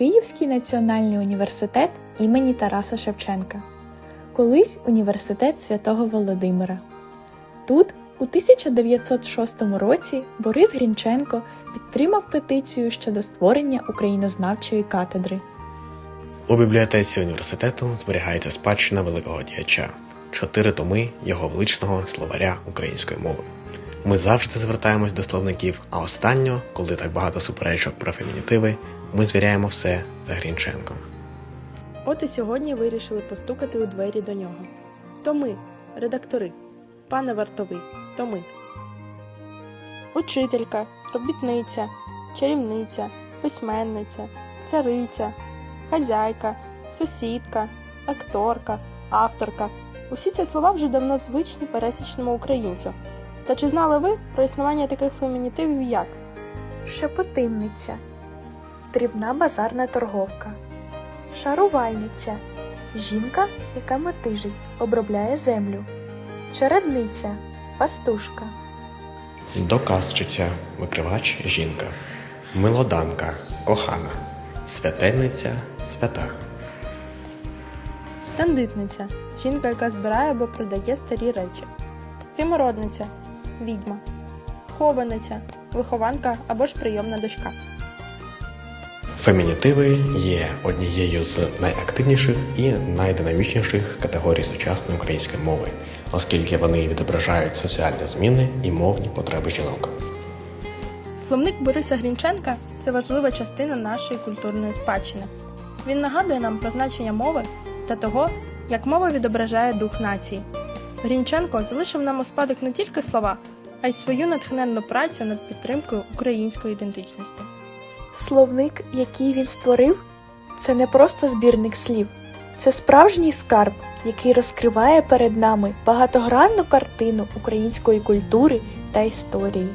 Київський національний університет імені Тараса Шевченка, колись університет святого Володимира. Тут у 1906 році Борис Грінченко підтримав петицію щодо створення українознавчої катедри. У бібліотеці університету зберігається спадщина великого діяча, чотири томи його величного словаря української мови. Ми завжди звертаємось до словників, а останньо, коли так багато суперечок про фемінітиви, ми звіряємо все за Грінченком. От і сьогодні вирішили постукати у двері до нього. То ми, редактори, пане вартовий, то ми. Учителька, робітниця, чарівниця, письменниця, цариця, хазяйка, сусідка, акторка, авторка. Усі ці слова вже давно звичні пересічному українцю. Та чи знали ви про існування таких фемінітивів як? Шепотинниця, дрібна базарна торговка, шарувальниця, жінка, яка мотижить, обробляє землю, чередниця, пастушка, Доказчиця, викривач жінка, милоданка, кохана, святенниця, свята. Тандитниця жінка, яка збирає або продає старі речі. Химородниця відьма. Хованиця вихованка або ж прийомна дочка. Фемінітиви є однією з найактивніших і найдинамічніших категорій сучасної української мови, оскільки вони відображають соціальні зміни і мовні потреби жінок. Словник Бориса Грінченка це важлива частина нашої культурної спадщини. Він нагадує нам про значення мови та того, як мова відображає дух нації. Грінченко залишив нам у спадок не тільки слова, а й свою натхненну працю над підтримкою української ідентичності. Словник, який він створив, це не просто збірник слів, це справжній скарб, який розкриває перед нами багатогранну картину української культури та історії.